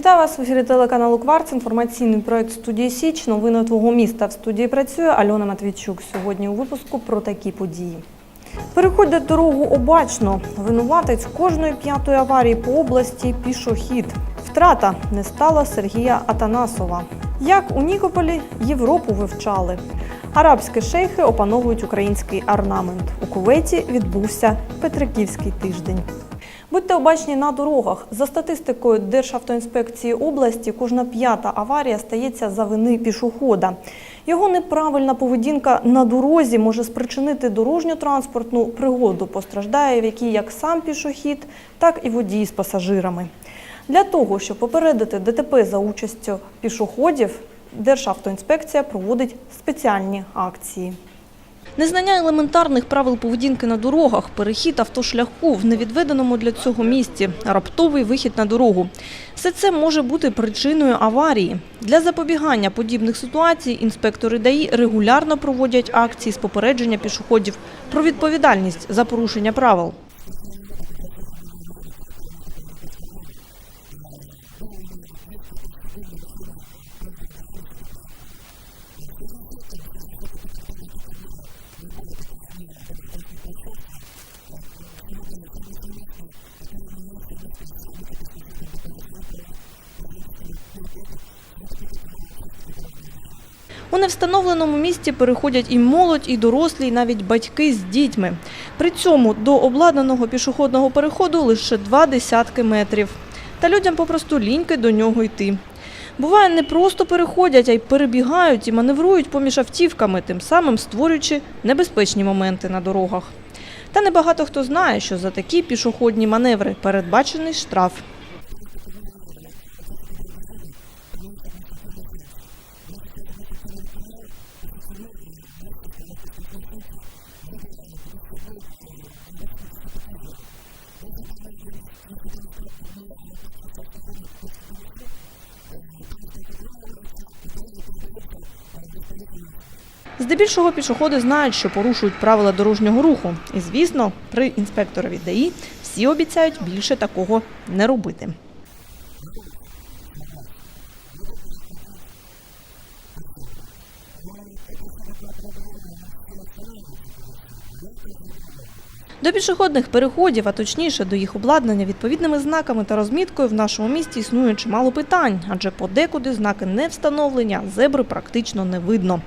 Вітаю вас в ефірі телеканалу Кварц. Інформаційний проект студії Січ. Новини твого міста в студії працює Альона Матвійчук. Сьогодні у випуску про такі події. Переходять дорогу обачно. Винуватець кожної п'ятої аварії по області пішохід. Втрата не стала Сергія Атанасова. Як у Нікополі Європу вивчали. Арабські шейхи опановують український орнамент. У Кувейті відбувся Петриківський тиждень. Будьте обачні на дорогах. За статистикою Державтоінспекції області, кожна п'ята аварія стається за вини пішохода. Його неправильна поведінка на дорозі може спричинити дорожньо-транспортну пригоду. Постраждає в якій як сам пішохід, так і водій з пасажирами. Для того, щоб попередити ДТП за участю пішоходів, Державтоінспекція проводить спеціальні акції. Незнання елементарних правил поведінки на дорогах, перехід автошляху в невідведеному для цього місці, раптовий вихід на дорогу. Все це може бути причиною аварії. Для запобігання подібних ситуацій інспектори ДАІ регулярно проводять акції з попередження пішоходів про відповідальність за порушення правил. Невстановленому місці переходять і молодь, і дорослі, і навіть батьки з дітьми. При цьому до обладнаного пішохідного переходу лише два десятки метрів. Та людям попросту ліньки до нього йти. Буває, не просто переходять, а й перебігають і маневрують поміж автівками, тим самим створюючи небезпечні моменти на дорогах. Та небагато хто знає, що за такі пішохідні маневри передбачений штраф. Здебільшого пішоходи знають, що порушують правила дорожнього руху. І, звісно, при інспекторові ДАІ всі обіцяють більше такого не робити. До пішохідних переходів, а точніше до їх обладнання відповідними знаками та розміткою в нашому місті існує чимало питань, адже подекуди знаки не встановлені, а зебри практично не видно.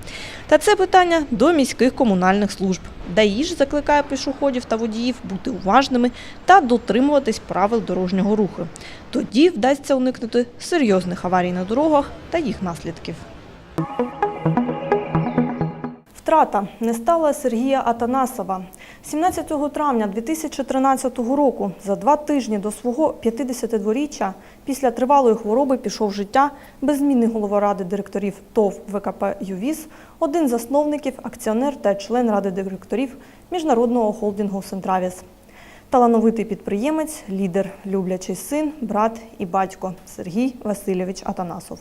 Та це питання до міських комунальних служб. ДАІ ж закликає пішоходів та водіїв бути уважними та дотримуватись правил дорожнього руху. Тоді вдасться уникнути серйозних аварій на дорогах та їх наслідків. Втрата не стала Сергія Атанасова. 17 травня 2013 року, за два тижні до свого 52-річчя, після тривалої хвороби пішов життя беззмінний голова ради директорів ТОВ ВКП «ЮВІС», один засновників, акціонер та член ради директорів міжнародного холдингу «Сентравіс». Талановитий підприємець, лідер, люблячий син, брат і батько Сергій Васильович Атанасов.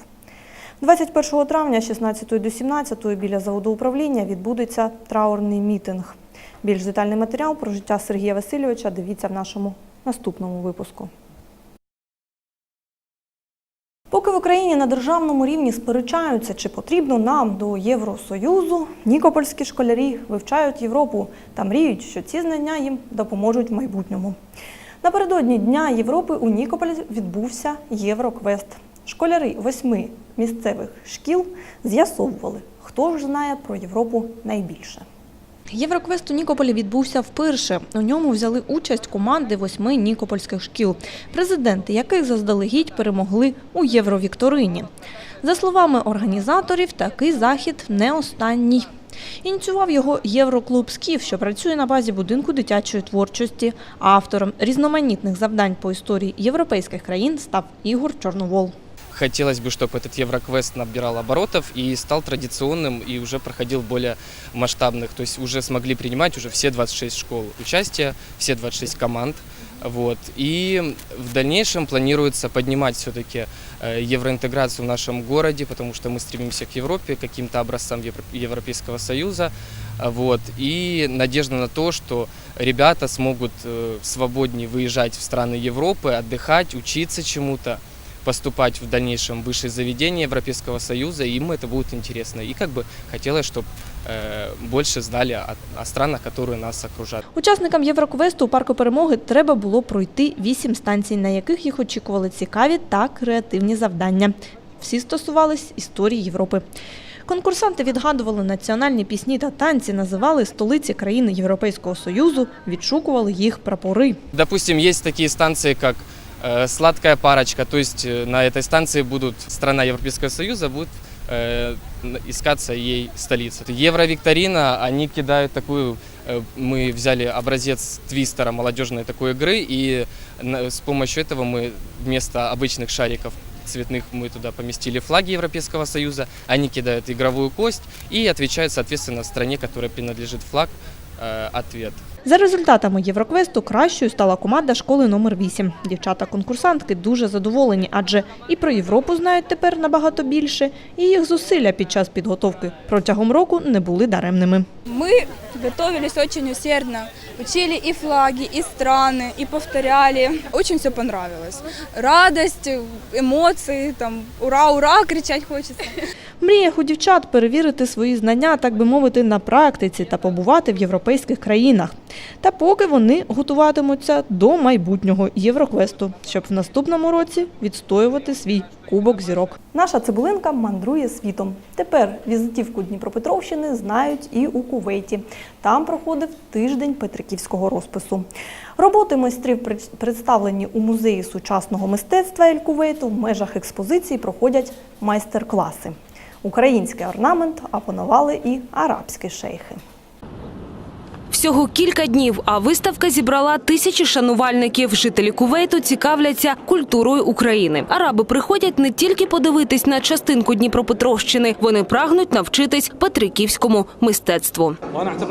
21 травня з 16 до 17 біля заводу управління відбудеться траурний мітинг. Більш детальний матеріал про життя Сергія Васильовича дивіться в нашому наступному випуску. Поки в Україні на державному рівні сперечаються, чи потрібно нам до Євросоюзу, нікопольські школярі вивчають Європу та мріють, що ці знання їм допоможуть в майбутньому. Напередодні Дня Європи у Нікополі відбувся Євроквест. Школяри восьми місцевих шкіл з'ясовували, хто ж знає про Європу найбільше. Євроквест у Нікополі відбувся вперше. У ньому взяли участь команди восьми нікопольських шкіл, президенти яких заздалегідь перемогли у Євровікторині. За словами організаторів, такий захід не останній. Ініціював його Євроклуб «Скіф», що працює на базі будинку дитячої творчості. Автором різноманітних завдань по історії європейських країн став Ігор Чорновол. Хотелось бы, чтобы этот Евроквест набирал оборотов и стал традиционным и уже проходил более масштабных. То есть уже смогли принимать уже все 26 школ участия, все 26 команд. Вот. И в дальнейшем планируется поднимать все-таки евроинтеграцию в нашем городе, потому что мы стремимся к Европе, к каким-то образцам Евро- Европейского Союза. Вот. И надежда на то, что ребята смогут э, свободнее выезжать в страны Европы, отдыхать, учиться чему-то. поступать в дальнейшем в высшие заведения Европейского Союза, и им это будет интересно. И как бы хотелось, чтобы больше знали о, о странах, которые нас окружают. Учасникам Євроквесту у парку перемоги треба було пройти вісім станцій, на яких їх очікували цікаві та креативні завдання. Всі стосувались історії Європи. Конкурсанти відгадували національні пісні та танці, називали столиці країни Європейського Союзу, відшукували їх прапори. Допустим, есть такие станции, как э, «Сладкая парочка», то есть э, на этой станции будут страна Европейского Союза, будет э, искаться ей столица. Евровикторина, они кидают такую, э, мы взяли образец твистера молодежной такой игры, и с помощью этого мы вместо обычных шариков цветных мы туда поместили флаги Европейского Союза, они кидают игровую кость и отвечают, соответственно, стране, которой принадлежит флаг, э, ответ. За результатами Євроквесту кращою стала команда школи номер 8. Дівчата-конкурсантки дуже задоволені, адже і про Європу знають тепер набагато більше, і їх зусилля під час підготовки протягом року не були даремними. Мы готовились очень усердно, учили и флаги, и страны, и повторяли. Очень все понравилось. Радость, эмоции, там ура, ура, кричать хочется. В мріях у дівчат перевірити свої знання, так би мовити, на практиці та побувати в європейських країнах. Та поки вони готуватимуться до майбутнього Євроквесту, щоб в наступному році відстоювати свій кубок зірок. Наша цибулинка мандрує світом. Тепер візитівку Дніпропетровщини знають і у Кувейті. Там проходив тиждень петриківського розпису. Роботи майстрів представлені у музеї сучасного мистецтва Ель Кувейту. В межах експозиції проходять майстер-класи. Український орнамент опанували і арабські шейхи. Всього кілька днів, а виставка зібрала тисячі шанувальників. Жителі Кувейту цікавляться культурою України. Араби приходять не тільки подивитись на частинку Дніпропетровщини, вони прагнуть навчитись петриківському мистецтву.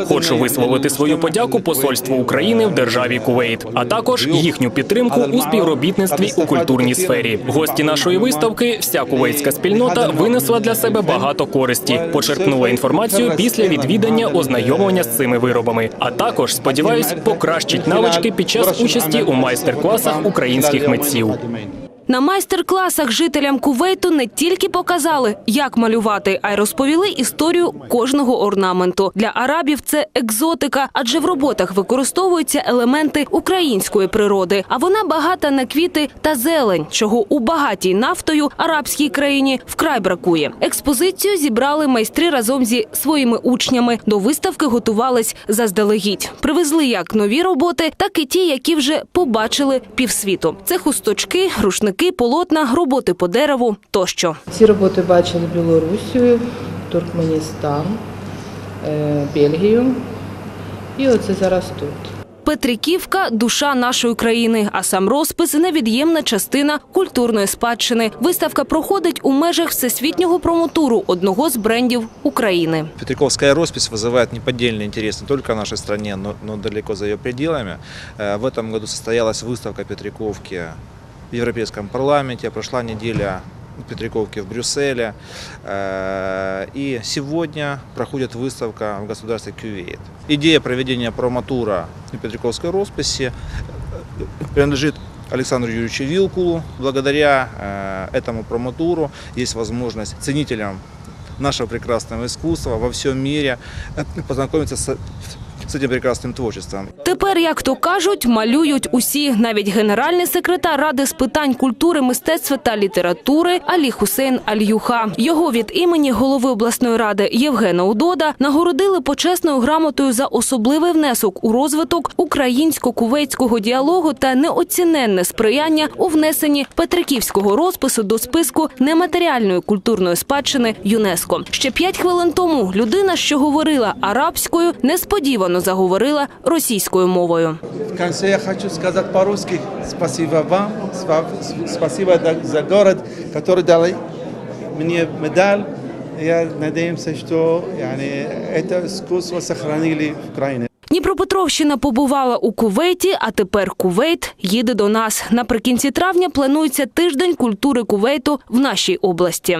Хочу висловити свою подяку посольству України в державі Кувейт, а також їхню підтримку у співробітництві у культурній сфері. Гості нашої виставки, вся кувейтська спільнота винесла для себе багато користі, почерпнула інформацію після відвідання ознайомлення з цими виробами. А також сподіваюсь, покращить навички під час участі у майстер-класах українських митців. На майстер-класах жителям Кувейту не тільки показали, як малювати, а й розповіли історію кожного орнаменту. Для арабів це екзотика, адже в роботах використовуються елементи української природи, а вона багата на квіти та зелень, чого у багатій нафтою арабській країні вкрай бракує. Експозицію зібрали майстри разом зі своїми учнями. До виставки готувались заздалегідь. Привезли як нові роботи, так і ті, які вже побачили півсвіту. Це хусточки, рушники, полотна, роботи по дереву тощо. Ці роботи бачили Білорусію, Туркменістан, е, Бельгію. І оце зараз тут. Петриківка душа нашої країни, а сам розпис невід'ємна частина культурної спадщини. Виставка проходить у межах всесвітнього промотуру одного з брендів України. Петриковская роспись вызывает неподдельный интерес не только в нашей стране, но, но далеко за ее пределами. Э, В этом году состоялась выставка Петриковки в Европейском парламенте, прошла неделя Петриковки в Брюсселе. Э, И сегодня проходит выставка в государстве Кювейт. Идея проведения промотура Петриковской росписи э, принадлежит Александру Юрьевичу Вилкулу. Благодаря э, этому промотуру есть возможность ценителям нашего прекрасного искусства во всем мире познакомиться с, с этим прекрасным творчеством. Тепер, як то кажуть, малюють усі, навіть генеральний секретар Ради з питань культури, мистецтва та літератури Алі Хусейн Альюха. Його від імені голови обласної ради Євгена Удода нагородили почесною грамотою за особливий внесок у розвиток українсько-кувейтського діалогу та неоціненне сприяння у внесенні петриківського розпису до списку нематеріальної культурної спадщини ЮНЕСКО. Ще п'ять хвилин тому людина, що говорила арабською, несподівано заговорила російською мовою. В конце я хочу сказать по-русски спасибо вам, спа- спасибо за город, который дал мне медаль. Я что yani, это искусство сохранили в Украине. Дніпропетровщина побувала у Кувейті, а тепер Кувейт їде до нас. Наприкінці травня планується тиждень культури Кувейту в нашій області.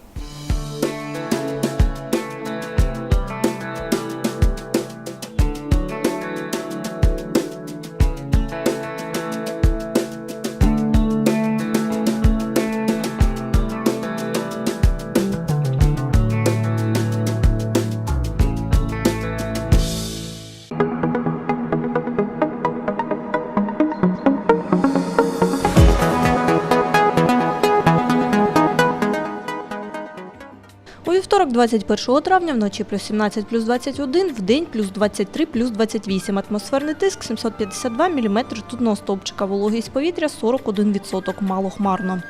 Вівторок, 21 травня, вночі плюс 17, плюс 21, в день плюс 23, плюс 28. Атмосферний тиск 752 мм ртутного стовпчика, вологість повітря 41%, малохмарно.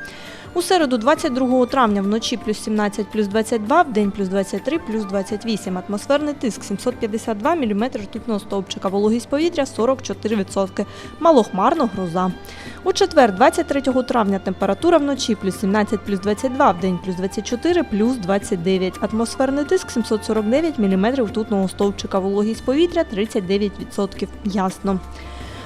У середу, 22 травня, вночі плюс 17, плюс 22, в день плюс 23, плюс 28. Атмосферний тиск 752 мм ртутного стовпчика, вологість повітря 44%, малохмарно, гроза. У четвер, 23 травня, температура вночі плюс 17, плюс 22, в день плюс 24, плюс 29. Атмосферний тиск 749 мм ртутного стовпчика, вологість повітря 39%. Ясно.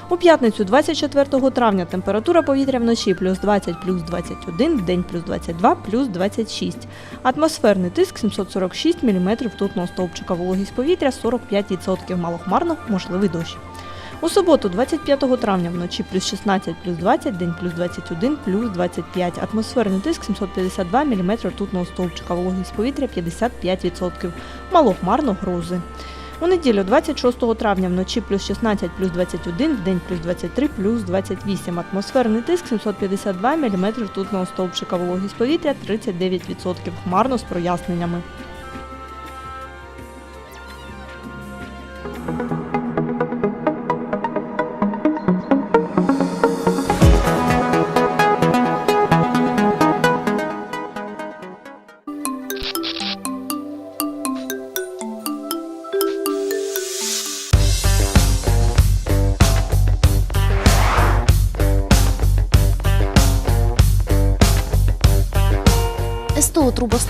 У п'ятницю, 24 травня, температура повітря вночі плюс 20, плюс 21, в день плюс 22, плюс 26. Атмосферний тиск 746 мм ртутного стовпчика, вологість повітря 45%, малохмарно, можливий дощ. У суботу, 25 травня, вночі плюс 16, плюс 20, день плюс 21, плюс 25. Атмосферний тиск 752 мм ртутного стовпчика, вологість повітря 55%, малохмарно, грози. У неділю 26 травня вночі плюс 16, плюс 21, в день плюс 23, плюс 28. Атмосферний тиск 752 мм ртутного стовпчика, вологість повітря 39%, хмарно з проясненнями.